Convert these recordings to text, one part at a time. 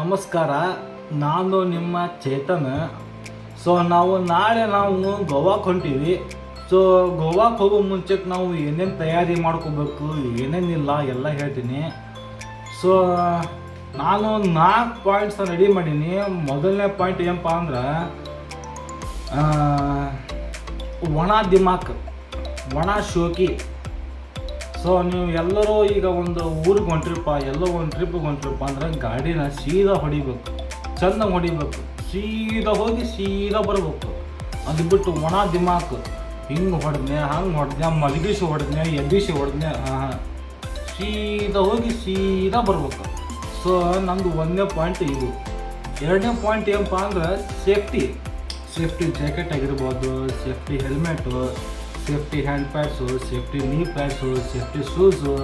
ನಮಸ್ಕಾರ. ನಾನು ನಿಮ್ಮ ಚೇತನ್. ಸೊ ನಾವು ನಾಳೆ ನಾವು ಗೋವಾಕ್ಕೆ ಹೊಂಟೀವಿ. ಸೊ ಗೋವಾಕ್ಕೆ ಹೋಗೋ ಮುಂಚೆಗೆ ನಾವು ಏನೇನು ತಯಾರಿ ಮಾಡ್ಕೋಬೇಕು, ಏನೇನಿಲ್ಲ ಎಲ್ಲ ಹೇಳ್ತೀನಿ. ಸೊ ನಾನು ನಾಲ್ಕು ಪಾಯಿಂಟ್ಸ್ ರೆಡಿ ಮಾಡೀನಿ. ಮೊದಲನೇ ಪಾಯಿಂಟ್ ಏನಪ್ಪ ಅಂದ್ರೆ ಒಣ ದಿಮಾಕ್, ಒಣ ಶೋಕಿ. ಸೊ ನೀವು ಎಲ್ಲರೂ ಈಗ ಒಂದು ಊರಿಗೆ ಹೊಂಟ್ರಿಪ್ಪ, ಎಲ್ಲೋ ಒಂದು ಟ್ರಿಪ್ಗೆ ಹೊಂಟ್ರಿಪ್ಪ ಅಂದ್ರೆ ಗಾಡಿನ ಸೀದಾ ಹೊಡಿಬೇಕು, ಚಂದ ಹೊಡಿಬೇಕು, ಸೀದಾ ಹೋಗಿ ಸೀದಾ ಬರಬೇಕು. ಅದು ಬಿಟ್ಟು ಒಣ ದಿಮಾಕ್, ಹಿಂಗೆ ಹೊಡೆದ್ನೆ ಹಂಗೆ ಹೊಡೆದ್ನೆ ಮಲಗಿಸಿ ಹೊಡೆದ್ನೆ ಎಬ್ಬಿಸಿ ಹೊಡೆದ್ನೆ ಸೀದಾ ಹೋಗಿ ಸೀದಾ ಬರ್ಬೇಕು. ಸೊ ನಮ್ಮದು ಒಂದನೇ ಪಾಯಿಂಟ್ ಇದು. ಎರಡನೇ ಪಾಯಿಂಟ್ ಏನಪ್ಪ ಅಂದ್ರೆ ಸೇಫ್ಟಿ ಸೇಫ್ಟಿ ಜಾಕೆಟ್ ಆಗಿರ್ಬೋದು safety helmet safety hand pads, safety knee pads, safety shoes,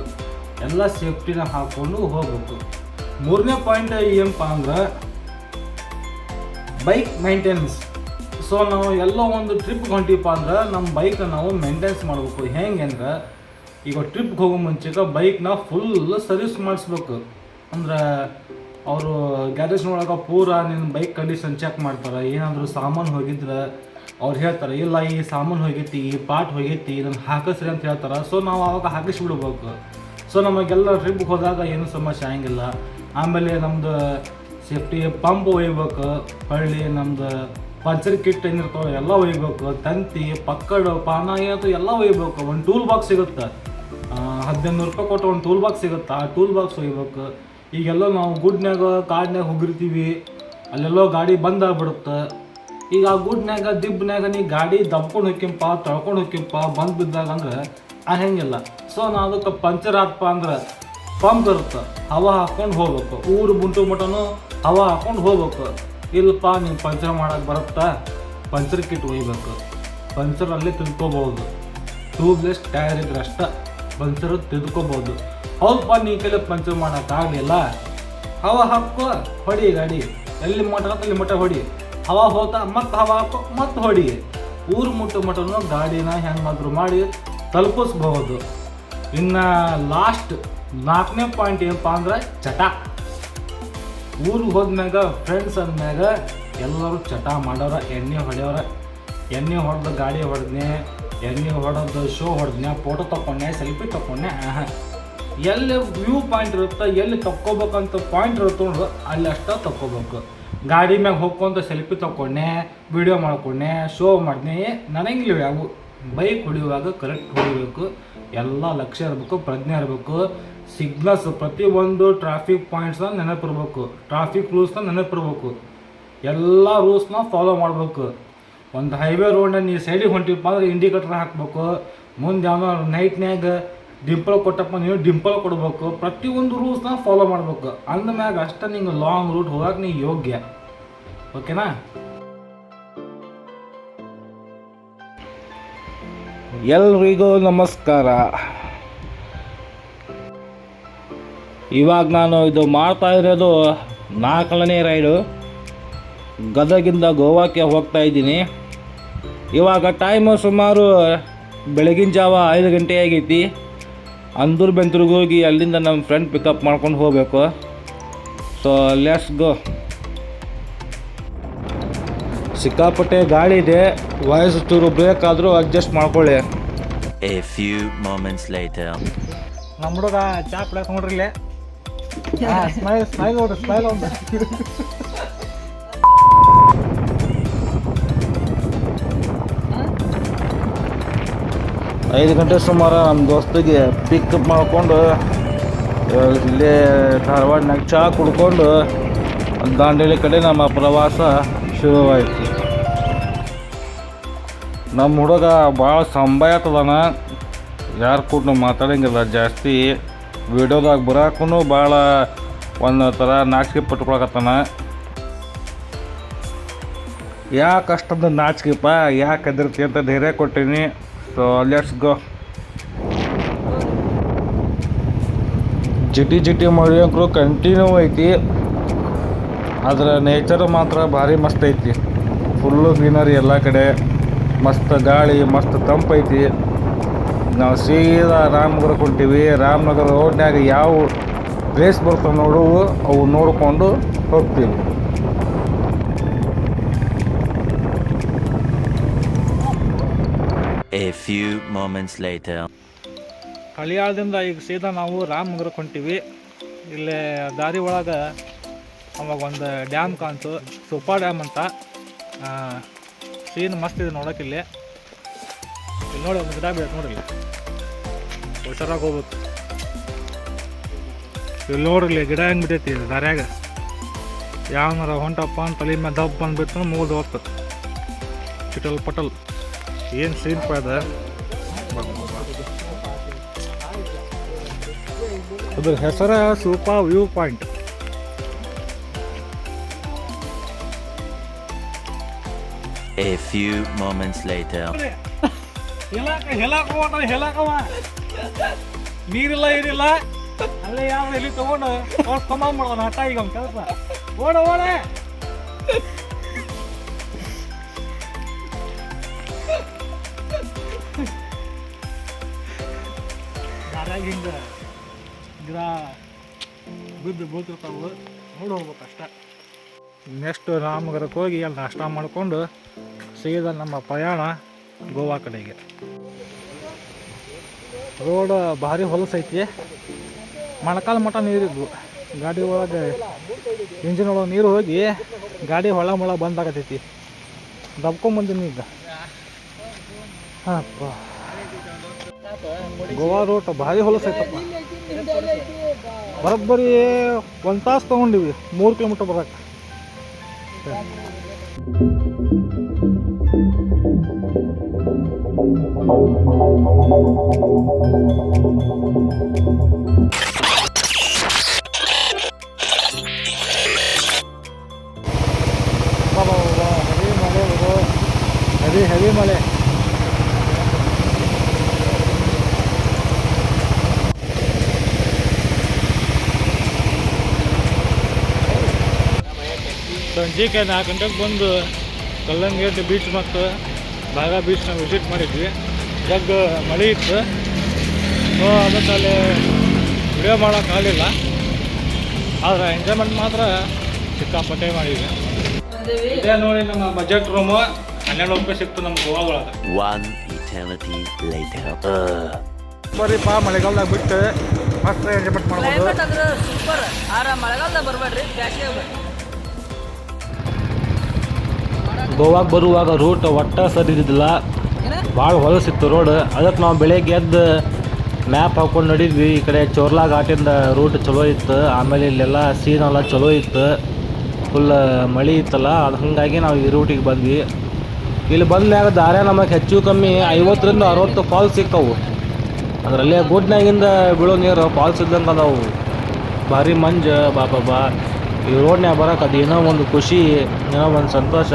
ಎಲ್ಲ ಸೇಫ್ಟಿನ ಹಾಕ್ಕೊಂಡು ಹೋಗ್ಬೇಕು. ಮೂರನೇ ಪಾಯಿಂಟ್ ಏನಪ್ಪ ಅಂದ್ರೆ ಬೈಕ್ ಮೈಂಟೆನೆನ್ಸ್ ಸೊ ನಾವು ಎಲ್ಲೋ ಒಂದು ಟ್ರಿಪ್ ಹೊಂಟಿಪ್ಪ ಅಂದ್ರೆ ನಮ್ಮ ಬೈಕನ್ನ ನಾವು ಮೇಂಟೆನೆನ್ಸ್ ಮಾಡಬೇಕು. ಹೆಂಗೆ ಅಂದ್ರೆ ಈಗ ಟ್ರಿಪ್ಗೆ ಹೋಗೋ ಮುಂಚೆಗೆ ಬೈಕ್ನ ಫುಲ್ ಸರ್ವಿಸ್ ಮಾಡಿಸ್ಬೇಕು. ಅಂದ್ರೆ ಅವರು ಗ್ಯಾರೇಜ್ನೊಳಗೆ ಪೂರ ನಿನ್ನ ಬೈಕ್ ಕಂಡೀಷನ್ ಚೆಕ್ ಮಾಡ್ತಾರೆ. ಏನಾದರೂ ಸಾಮಾನು ಹೋಗಿದ್ರೆ ಅವ್ರು ಹೇಳ್ತಾರೆ, ಇಲ್ಲ, ಈ ಸಾಮಾನು ಹೋಗೈತಿ, ಈ ಪಾಟ್ ಹೋಗೈತಿ, ಇದನ್ನು ಹಾಕಿಸ್ರಿ ಅಂತ ಹೇಳ್ತಾರೆ. ಸೊ ನಾವು ಅವಾಗ ಹಾಕಿಸ್ಬಿಡ್ಬೇಕು ಸೊ ನಮಗೆಲ್ಲ ಟ್ರಿಪ್ಗೆ ಹೋದಾಗ ಏನು ಸಮಸ್ಯೆ ಆಗಂಗಿಲ್ಲ. ಆಮೇಲೆ ನಮ್ಮದು ಸೇಫ್ಟಿ ಪಂಪ್ ಒಯ್ಬೇಕು, ಹೊಳ್ಳಿ ನಮ್ಮದು ಪಂಚರ್ ಕಿಟ್ ಏನಿರ್ತಾವೆ ಎಲ್ಲ ಒಯ್ಬೇಕು, ತಂತಿ, ಪಕ್ಕಡು ಪಾನ ಏನಂತ ಎಲ್ಲ ಒಯ್ಬೇಕು. ಒಂದು ಟೂಲ್ ಬಾಕ್ಸ್ ಸಿಗುತ್ತೆ. ಹದಿನೈದು ರೂಪಾಯಿ ಕೊಟ್ಟು ಒಂದು ಟೂಲ್ ಬಾಕ್ಸ್ ಸಿಗುತ್ತೆ. ಆ ಟೂಲ್ ಬಾಕ್ಸ್ ಒಯ್ಬೇಕು. ಈಗೆಲ್ಲ ನಾವು ಗುಡ್ನ್ಯಾಗ, ಕಾಡ್ನ್ಯಾಗ ಹೋಗಿರ್ತೀವಿ. ಅಲ್ಲೆಲ್ಲೋ ಗಾಡಿ ಬಂದ್ ಆಗ್ಬಿಡುತ್ತೆ. ಈಗ ಆ ಗುಡ್ನ್ಯಾಗ, ದಿಬ್ನ್ಯಾಗ ನೀ ಗಾಡಿ ದಬ್ಕೊಂಡು ಹೋಕ್ಯಂಪ, ತಳ್ಕೊಂಡು ಹೋಕ್ಯಂಪ, ಬಂದು ಬಿದ್ದಾಗ ಅಂದ್ರೆ ಆ ಹೆಂಗಿಲ್ಲ ಸೊ ನಾ ಅದಕ್ಕೆ ಪಂಚರ್ ಆತಪ್ಪ ಅಂದ್ರೆ ಪಂಪ್ ಇರುತ್ತೆ, ಹವಾ ಹಾಕ್ಕೊಂಡು ಹೋಗ್ಬೇಕು. ಊರು ಬುಂಟು ಮಟನು ಹವಾ ಹಾಕ್ಕೊಂಡು ಹೋಗ್ಬೇಕು. ಇಲ್ಲಪ್ಪ ನೀವು ಪಂಚರ್ ಮಾಡಕ್ಕೆ ಬರುತ್ತಾ, ಪಂಚರ್ ಕಿಟ್ ಒಯ್ಬೇಕು. ಪಂಚರ್ ಅಲ್ಲಿ ತಿಳ್ಕೊಬೋದು. ಟ್ಯೂಬ್ಲೆಸ್ ಟೈರ್ ಇದ್ರೆ ಅಷ್ಟ ಪಂಚರ್ ತಿದ್ಕೋಬೋದು. ಹೌದಪ್ಪ ನೀ ಕೈಲಿ ಪಂಚರ್ ಮಾಡೋಕ್ಕಾಗಲಿಲ್ಲ ಹವಾ ಹಾಕೋ ಹೊಡಿ ಗಾಡಿ. ಎಲ್ಲಿ ಮಟ ಅಲ್ಲಿ ಮಟ ಹೊಡಿ. ಹವಾ ಹೋತ ಮತ್ತು ಹವಾ ಮತ್ತೆ ಹೊಡಿ ಊರು ಮುಟ್ಟು ಮಟನು ಗಾಡಿನ ಹೆಂಗಾದ್ರು ಮಾಡಿ ತಲುಪಿಸ್ಬಹುದು. ಇನ್ನು ಲಾಸ್ಟ್ ನಾಲ್ಕನೇ ಪಾಯಿಂಟ್ ಏನಪ್ಪ ಅಂದ್ರೆ ಚಟ. ಊರಿಗೆ ಹೋದ್ಮ್ಯಾಗ ಫ್ರೆಂಡ್ಸ್ ಅಂದ್ಮ್ಯಾಗ ಎಲ್ಲರೂ ಚಟ ಮಾಡೋರ, ಎಣ್ಣೆ ಹೊಡೆಯೋರ. ಎಣ್ಣೆ ಹೊಡೆದು ಗಾಡಿ ಹೊಡೆದ್ನೆ, ಎಣ್ಣೆ ಹೊಡೆದು ಶೋ ಹೊಡೆದ್ನೆ ಫೋಟೋ ತಗೊಂಡೆ ಸೆಲ್ಫಿ ತಕೊಂಡೆ ಆಹಾ. ಎಲ್ಲಿ ವ್ಯೂ ಪಾಯಿಂಟ್ ಇರುತ್ತೆ, ಎಲ್ಲಿ ತಕ್ಕೋಬೇಕಂತ ಪಾಯಿಂಟ್ ಇರುತ್ತೋ ಅಲ್ಲಿ ಅಷ್ಟ ತಕ್ಕೋಬೇಕು. ಗಾಡಿ ಮ್ಯಾಗ ಹೋಗ್ಕೊಂತ ಸೆಲ್ಫಿ ತಗೊಂಡೆ ವಿಡಿಯೋ ಮಾಡ್ಕೊಂಡೆ ಶೋ ಮಾಡಿದೆ. ನನಗಿಲ್ಲ ಯಾವು ಬೈಕ್ ಹೊಡಿಯುವಾಗ ಕರೆಕ್ಟ್ ಹೊಡಿಬೇಕು. ಎಲ್ಲ ಲಕ್ಷ್ಯ ಇರಬೇಕು, ಪ್ರಜ್ಞೆ ಇರಬೇಕು. ಸಿಗ್ನಲ್ಸ್ ಪ್ರತಿಯೊಂದು ಟ್ರಾಫಿಕ್ ಪಾಯಿಂಟ್ಸ್ನ ನೆನಪಿರ್ಬೇಕು. ಟ್ರಾಫಿಕ್ ರೂಲ್ಸ್ನ ನೆನಪಿರ್ಬೇಕು. ಎಲ್ಲ ರೂಲ್ಸ್ನ ಫಾಲೋ ಮಾಡಬೇಕು. ಒಂದು ಹೈವೇ ರೋಡ್ನ ನೀವು ಸೈಡಿಗೆ ಹೊಂಟಿಪ್ಪ ಅಂದ್ರೆ ಇಂಡಿಕೇಟರ್ ಹಾಕಬೇಕು. ಮುಂದೆ ಯಾವ ನೈಟ್ನ್ಯಾಗ ಡಿಂಪಲ್ ಕೊಟ್ಟಪ್ಪ ನೀವು ಡಿಂಪಲ್ ಕೊಡ್ಬೇಕು. ಪ್ರತಿಯೊಂದು ರೂಲ್ಸ್ನ ಫಾಲೋ ಮಾಡಬೇಕು. ಅಂದಮ್ಯಾಗ ಅಷ್ಟೇ ನಿಂಗೆ ಲಾಂಗ್ ರೂಟ್ ಹೋಗಕ್ಕೆ ನೀ ಯೋಗ್ಯ. ಓಕೆನಾ ಎಲ್ರಿಗೂ ನಮಸ್ಕಾರ. ಇವಾಗ ನಾನು ಇದು ಮಾಡ್ತಾ ಇರೋದು ನಾಲ್ಕನೇ ರೈಡು. ಗದಗಿಂದ ಗೋವಾಕ್ಕೆ ಹೋಗ್ತಾ ಇದ್ದೀನಿ. ಇವಾಗ ಟೈಮು ಸುಮಾರು ಬೆಳಗಿನ ಜಾವ ಐದು ಗಂಟೆ ಆಗೈತಿ. ಅಂದೂರು ಬೆಂತೂರಿಗೆ ಹೋಗಿ ಅಲ್ಲಿಂದ ನಮ್ಮ ಫ್ರೆಂಡ್ ಪಿಕಪ್ ಮಾಡ್ಕೊಂಡು ಹೋಗಬೇಕು. ಸೊ ಲೆಟ್ಸ್ ಗೋ ಸಿಕ್ಕಾಪಟ್ಟೆ ಗಾಳಿ ಇದೆ. ವಾಯ್ಸ್ ಚೂರು ಬ್ರೇಕ್ ಆದರೂ ಅಡ್ಜಸ್ಟ್ ಮಾಡ್ಕೊಳ್ಳಿ. ಎ ಫ್ಯೂ ಮೊಮೆಂಟ್ಸ್ ಲೈಟ್ ನಮ್ಮ ಹುಡುಗ ಚಾ ಕುಡಿಯಕ್ಕೆ ನೋಡ್ರಿ ಇಲ್ಲೇ. ಸ್ಮೈಲ್ ಸ್ಮೈಲ್ ನೋಡ್ರಿ ಸ್ಮೈಲ್ ಒಂದು ಐದು ಗಂಟೆ ಸುಮಾರು ನಮ್ಮ ದೋಸ್ತಿಗೆ ಪಿಕಪ್ ಮಾಡಿಕೊಂಡು ಇಲ್ಲಿ ಧಾರವಾಡನಾಗ ಚಹಾ ಕುಡ್ಕೊಂಡು ದಾಂಡೇಲಿ ಕಡೆ ನಮ್ಮ ಪ್ರವಾಸ ಶುರುವಾಯಿತು. ನಮ್ಮ ಹುಡುಗ ಭಾಳ ಸಂಭಾಯತದಾನ ಯಾರು ಕೂಡ ಮಾತಾಡಂಗಿಲ್ಲ, ಜಾಸ್ತಿ ವಿಡಿಯೋದಾಗ ಬರೋಕೂ ಭಾಳ ಒಂದು ಥರ ನಾಚಿಕೆ ಪಟ್ಕೊಳಕತ್ತಾನ. ಯಾಕೆ ಅಷ್ಟೊಂದು ನಾಚಿಕೆಪ್ಪ ಯಾಕೆ ಹೆದರ್ತಿ ಅಂತ ಧೈರ್ಯ ಕೊಟ್ಟೀನಿ. ಸೊ ಲೆಟ್ಸ್ ಗೋ ಜಿಟಿ ಜಿಟಿ ಮಳೆಯಂಕರು ಕಂಟಿನ್ಯೂ ಐತಿ. ಅದರ ನೇಚರ್ ಮಾತ್ರ ಭಾರಿ ಮಸ್ತ್ ಐತಿ. ಫುಲ್ಲು ಗ್ರೀನರಿ ಎಲ್ಲ ಕಡೆ. ಮಸ್ತ್ ಗಾಳಿ, ಮಸ್ತ್ ತಂಪೈತಿ ನಾವು ಸೀದಾ ರಾಮನಗರ ಹೊಂಟೀವಿ ರಾಮನಗರ ರೋಡ್ನ್ಯಾಗ ಯಾವ ಪ್ಲೇಸ್ ಬರ್ತಾವೆ ನೋಡುವು ಅವು ನೋಡಿಕೊಂಡು ಹೋಗ್ತೀವಿ. A few moments later. ಹಳಿಯಾಳದಿಂದ ಈಗ ಸೀದಾ ನಾವು ರಾಮನಗರಕ್ಕೆ ಹೊಂಟೀವಿ. ಇಲ್ಲೇ ದಾರಿ ಒಳಗೆ ಅವಾಗ ಒಂದು ಡ್ಯಾಮ್ ಕಾಣ್ತು. ಸೂಪರ್ ಡ್ಯಾಮ್ ಅಂತ. ಸೀನ್ ಮಸ್ತ್ ಇದೆ ನೋಡಕ್ಕೆ ಇಲ್ಲಿ. ಇಲ್ಲಿ ನೋಡಿ ಒಂದು ಗಿಡ ಬೀಳುತ್ತೆ ನೋಡಿರಿ ಹುಷಾರಾಗಿ ಹೋಗ್ಬೇಕು. ಇಲ್ಲಿ ನೋಡ್ರಿ ಗಿಡ ಹೆಂಗೆ ಬಿಟ್ಟೈತಿ ದಾರ್ಯಾಗ. ಯಾವನಾರ ಹೊಂಟಪ್ಪ ಅಂತ ತಲೆ ಮೇಲೆ ದಪ್ಪ ಬಂದ್ಬಿಟ್ಟು ಮುಗಿದು ಹೋಗ್ತದೆ. ಚಿಟಲ್ ಪಟಲ್. ಏನು ಸೀನ್ ಪದ ಅದ್ರ ಹೆಸರ Supa view point. A few moments later. ಹೇಳಾಕ ಹೇಳಾಕವ ಹೇಳಾಕವ. ನೀರಿಲ್ಲ ಏನಿಲ್ಲ. ಅಲ್ಲೇ ಯಾವ ಇಲ್ಲಿ ತಗೊಂಡು ಕಮ್ಮ ಮಾಡೋಣ ಹಠ ಈಗ ಕೆಲಸ. ಓಡ ಓಡ. ದಾರ್ಯಾಗ ಹಿಂಗ ಬಿದ್ದು ನೋಡಿ ಹೋಗ್ಬೇಕು ನೆಕ್ಸ್ಟ್ ರಾಮನಗರಕ್ಕೆ ಹೋಗಿ ಅಲ್ಲಿ ನಾಷ್ಟ ಮಾಡಿಕೊಂಡು ಸೀದಾ ನಮ್ಮ ಪ್ರಯಾಣ ಗೋವಾ ಕಡೆಗೆ. ರೋಡ್ ಭಾರಿ ಹೊಲಸೈತಿ ಮೊಣಕಾಲ ಮಠ ನೀರಿದ್ವು. ಗಾಡಿ ಒಳಗೆ ಇಂಜಿನ್ ಒಳಗೆ ನೀರು ಹೋಗಿ ಗಾಡಿ ಹೊಳ ಮೊಳ ಬಂದಾಗತೈತಿ ದಬ್ಕೊಂಬಂದಿನಿ ಈಗ. ಹಾಪ್ಪ ಗೋವಾ ರೂಟ್ ಭಾರಿ ಹೊಲಸೈತಪ್ಪ ಬರೋಬ್ಬರಿ ಒಂದು ತಾಸು ತೊಗೊಂಡಿವಿ ಮೂರು ಕಿಲೋಮೀಟ್ರ್ ಬರೋಕ್ಕೆ ಹೆವಿ ಮಳೆ ಹೆವಿ ಹೆವಿ ಮಳೆ ಸಂಜೆಗೆ ನಾಲ್ಕು ಗಂಟೆಗೆ ಬಂದು ಕಲ್ಲಂಗೇಟ್ ಬೀಚ್ ಮತ್ತು ಬೀಚ್ ಬೀಚ್ನ ವಿಸಿಟ್ ಮಾಡಿದ್ವಿ. ಜಗ್ ಮಳೆ ಇತ್ತು. ಸೊ ಅದಕ್ಕೆ ಅಲ್ಲಿ ವಿಡಿಯೋ ಮಾಡೋಕ್ಕಾಗಲಿಲ್ಲ ಆದರೆ ಎಂಜಾಯ್ಮೆಂಟ್ ಮಾತ್ರ ಸಿಕ್ಕಾಪಟ್ಟೆ ಮಾಡಿದ್ವಿ. ಇದೇ ನೋಡಿ ನಮ್ಮ ಬಜೆಟ್ ರೂಮು ಹನ್ನೆರಡು ರೂಪಾಯಿ ಸಿಕ್ತು ನಮ್ಮ ಗೋವಾ ಒಳಗೆ. One eternity later. ಬರೀಪ್ಪ ಮಳೆಗಾಲದಾಗ ಬಿಟ್ಟು ಮಸ್ತ್ ಎಂಜಾಯ್ಮೆಂಟ್ ಮಾಡ್ಬೋದು. ಮಳೆಗಾಲದಾಗ ಬರಬೇಡ್ರಿ ಬ್ಯಾಸಿಗೆ ಗೋವಾಗೆ ಬರುವಾಗ ರೂಟ್ ಒಟ್ಟ ಸರಿ ಇದ್ದಿದ್ದಿಲ್ಲ. ಭಾಳ ಹೊಲಸಿತ್ತು ರೋಡ್ ಅದಕ್ಕೆ ನಾವು ಬೆಳಗ್ಗೆ ಎದ್ದು ಮ್ಯಾಪ್ ಹಾಕೊಂಡು ನಡಿದ್ವಿ. ಈ ಕಡೆ ಚೋರ್ಲಾ ಘಾಟಿಂದ ರೂಟ್ ಚಲೋ ಇತ್ತು. ಆಮೇಲೆ ಇಲ್ಲೆಲ್ಲ ಸೀನ್ ಎಲ್ಲ ಚಲೋ ಇತ್ತು. ಫುಲ್ ಮಳೆ ಇತ್ತಲ್ಲ, ಅದು ಹಾಗಾಗಿ ನಾವು ಈ ರೂಟಿಗೆ ಬಂದ್ವಿ. ಇಲ್ಲಿ ಬಂದ ಮ್ಯಾಗ ದಾರ್ಯ ನಮಗೆ ಹೆಚ್ಚು ಕಮ್ಮಿ ಐವತ್ತರಿಂದ ಅರವತ್ತು ಫಾಲ್ಸ್ ಸಿಕ್ಕವು. ಅದರಲ್ಲೇ ಗುಡ್ನಾಗಿಂದ ಬೀಳೋ ನೀರು ಫಾಲ್ಸ್ ಇದ್ದಂಗೆ ಅದಾವು. ಭಾರಿ ಮಂಜು, ಬಾಬಾ, ಬಾ. ಈ ರೋಡ್ನ್ಯಾಗ ಬರೋಕೆ ಏನೋ ಒಂದು ಖುಷಿ, ಏನೋ ಒಂದು ಸಂತೋಷ.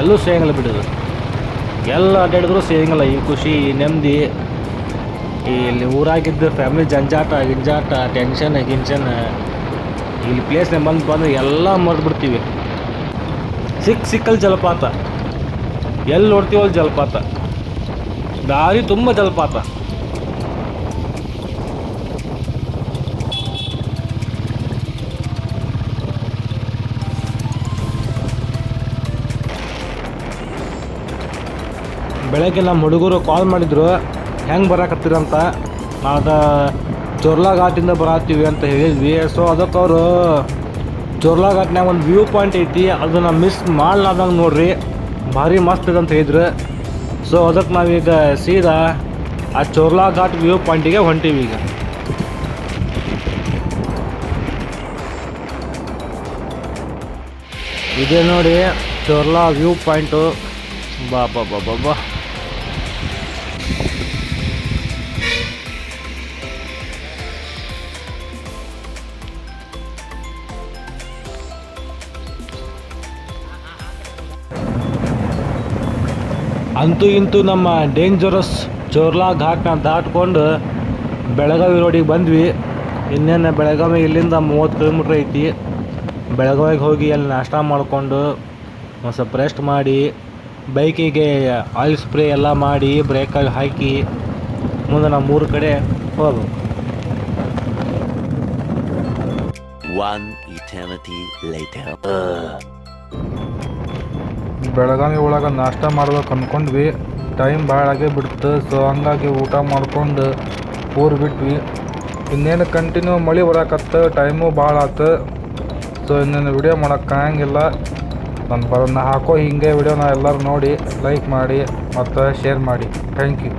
ಎಲ್ಲೂ ಸಿಗಂಗಿಲ್ಲ ಬಿಡೋದು. ಎಲ್ಲ ಅಡ್ಡಾಡಿದ್ರು ಸಿಗಂಗಿಲ್ಲ ಈ ಖುಷಿ, ಈ ನೆಮ್ಮದಿ ಇಲ್ಲಿ ಊರಾಗಿದ್ದ ಫ್ಯಾಮಿಲಿ ಜಂಜಾಟ, ಗಿಂಜಾಟ ಟೆನ್ಷನ್ ಗಿನ್ಷನ್ ಇಲ್ಲಿ ಪ್ಲೇಸ್ ಬಂದು ಬಂದು ಎಲ್ಲ ಮರೆದ್ಬಿಡ್ತೀವಿ ಸಿಕ್ಕ ಸಿಕ್ಕಲ್ಲಿ ಜಲಪಾತ. ಎಲ್ಲಿ ನೋಡ್ತೀವಲ್ಲಿ ಜಲಪಾತ. ದಾರಿ ತುಂಬ ಜಲಪಾತ. ಬೆಳಗ್ಗೆ ನಮ್ಮ ಹುಡುಗರು ಕಾಲ್ ಮಾಡಿದ್ರು, ಹೆಂಗೆ ಬರಕತ್ತೀರಂತ ನಾವು ಜೋರ್ಲಾ ಘಾಟಿಂದ ಬರತ್ತೀವಿ ಅಂತ ಹೇಳಿದ್ವಿ. ಸೊ ಅದಕ್ಕೆ ಅವರು ಜೋರ್ಲಾ ಘಾಟ್ನಾಗ ಒಂದು ವ್ಯೂ ಪಾಯಿಂಟ್ ಐತಿ, ಅದನ್ನು ಮಿಸ್ ಮಾಡ್ಲಾರ್ದಂಗೆ ನೋಡ್ರಿ. ಭಾರಿ ಮಸ್ತ್ ಇದೆ ಅಂತ ಹೇಳಿದ್ರು. ಸೊ ಅದಕ್ಕೆ ನಾವೀಗ ಸೀದಾ ಆ ಚೋರ್ಲಾ ಘಾಟ್ ವ್ಯೂ ಪಾಯಿಂಟಿಗೆ ಹೊಂಟೀವಿ ಈಗ. ಇದೆ ನೋಡಿ ಚೋರ್ಲಾ ವ್ಯೂ ಪಾಯಿಂಟು ಬಾ ಬಾ ಬಾ ಬಾ ಬಾ ಅಂತೂ ಇಂತೂ ನಮ್ಮ ಡೇಂಜರಸ್ ಚೋರ್ಲಾ ಘಾಟ್ನ ದಾಟ್ಕೊಂಡು ಬೆಳಗಾವಿ ರೋಡಿಗೆ ಬಂದ್ವಿ. ಇನ್ನೇನು ಬೆಳಗಾವಿ ಇಲ್ಲಿಂದ ಮೂವತ್ತು ಕಿಲೋಮೀಟ್ರ್ ಐತಿ. ಬೆಳಗಾವಿಗೆ ಹೋಗಿ ಅಲ್ಲಿ ನಾಷ್ಟ ಮಾಡಿಕೊಂಡು ಒಂದು ಸ್ವಲ್ಪ ರೆಸ್ಟ್ ಮಾಡಿ, ಬೈಕಿಗೆ ಆಯಿಲ್ ಸ್ಪ್ರೇ ಎಲ್ಲ ಮಾಡಿ ಬ್ರೇಕಾಗಿ ಹಾಕಿ ಮುಂದೆ ನಾವು ಮೂರು ಕಡೆ ಹೋಗ್ಬೇಕು. One eternity later. ಬೆಳಗಾವಿ ಒಳಗೆ ನಾಷ್ಟ ಮಾಡ್ಬೇಕು ಅಂದ್ಕೊಂಡ್ವಿ ಟೈಮ್ ಭಾಳ ಆಗೇ ಬಿಡ್ತು ಸೊ ಹಂಗಾಗಿ ಊಟ ಮಾಡ್ಕೊಂಡು ಊರು ಬಿಟ್ವಿ. ಇನ್ನೇನು ಕಂಟಿನ್ಯೂ ಮಳೆ ಬರಾಕತ್ತ ಟೈಮು ಭಾಳ ಆತು. ಸೊ ಇನ್ನೇನು ವಿಡಿಯೋ ಮಾಡೋಕ್ಕೆ ಆಗಂಗಿಲ್ಲ ನಾನು ಬರೋನ್ನ ಹಾಕೋ, ಹಿಂಗೆ ವಿಡಿಯೋನ ಎಲ್ಲರೂ ನೋಡಿ ಲೈಕ್ ಮಾಡಿ, ಮತ್ತು ಶೇರ್ ಮಾಡಿ. Thank you